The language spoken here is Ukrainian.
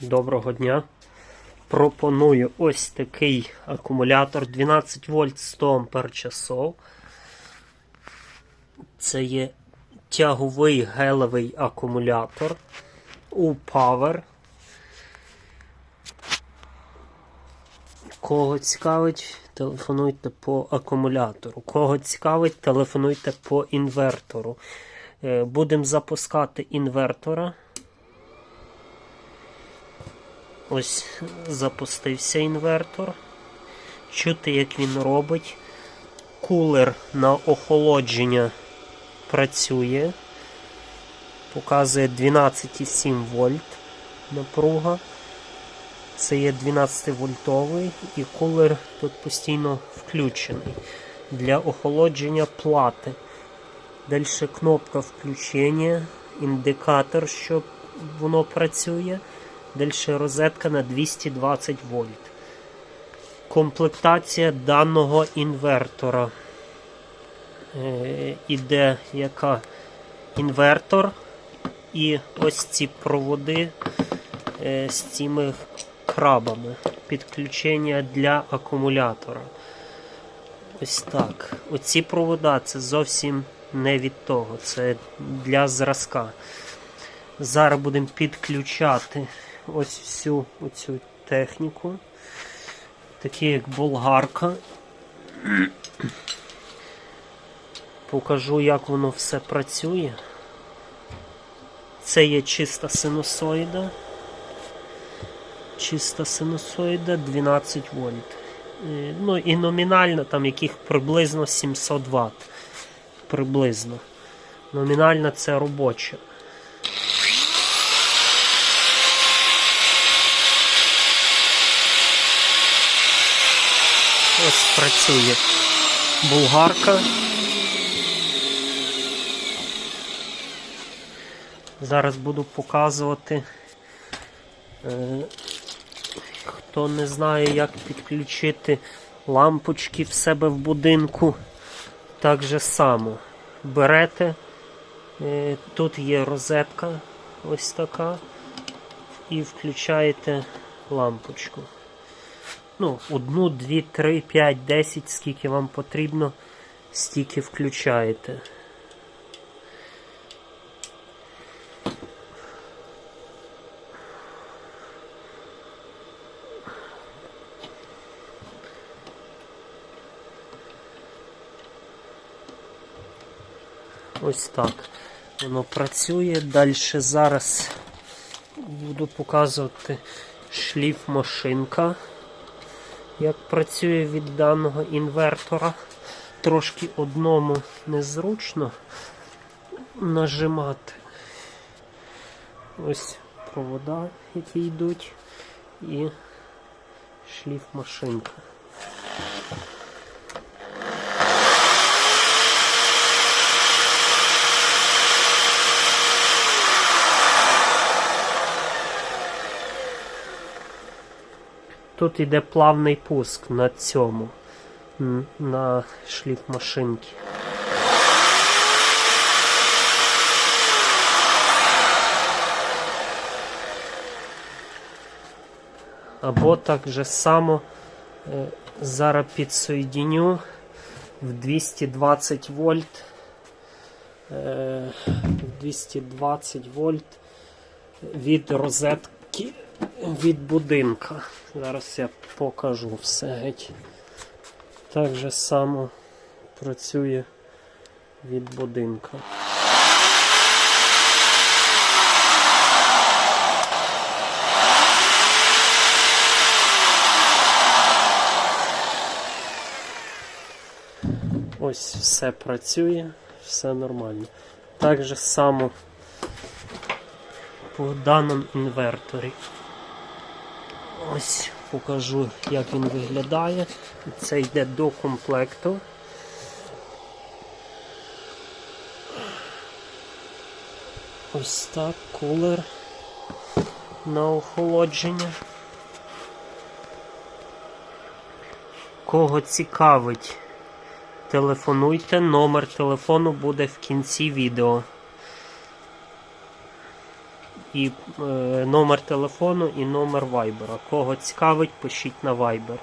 Доброго дня. Пропоную ось такий акумулятор 12 вольт 100 ампер часов. Це є тяговий гелевий акумулятор у Power. Кого цікавить, телефонуйте по акумулятору. Кого цікавить, телефонуйте по інвертору. Е, Будемо запускати інвертора. Ось запустився інвертор. Чути, як він робить. Кулер на охолодження працює. Показує 12,7 вольт напруга. Це є 12 вольтовий і кулер тут постійно включений для охолодження плати. Далі кнопка включення, індикатор, що воно працює. Далі розетка на 220 вольт. Комплектація даного інвертора. Е, іде яка інвертор і ось ці проводи е, з цими крабами. Підключення для акумулятора. Ось так. Оці провода це зовсім не від того. Це для зразка. Зараз будемо підключати ось всю оцю техніку. Такі як болгарка. Покажу, як воно все працює. Це є чиста синусоїда. Чиста синусоїда 12 вольт. Е, Ну і номінально там яких приблизно 700 Вт. Приблизно. Номінальна це робоча. Ось працює булгарка. Зараз буду показувати. Е, Хто не знає, як підключити лампочки в себе в будинку, так же само берете, е, тут є розетка ось така, і включаєте лампочку. Ну, одну, дві, три, п'ять, десять, скільки вам потрібно, стільки включаєте. Ось так воно працює. Далі зараз буду показувати шліф машинка, як працює від даного інвертора. Трошки одному незручно нажимати. Ось провода, які йдуть, і шліф машинка. Тут йде плавний пуск на цьому, на шліф машинки. Або так же само е, зараз підсоєдіню в 220 вольт. е, В 220 вольт від розетки від будинка. Зараз я покажу все геть. Так же само працює від будинка. Ось все працює, все нормально. Так же само по даному інверторі. Ось покажу, як він виглядає. Це йде до комплекту. Ось так, кулер на охолодження. Кого цікавить, телефонуйте, номер телефону буде в кінці відео. І е, номер телефону, і номер вайбера. Кого цікавить, пишіть на вайбер.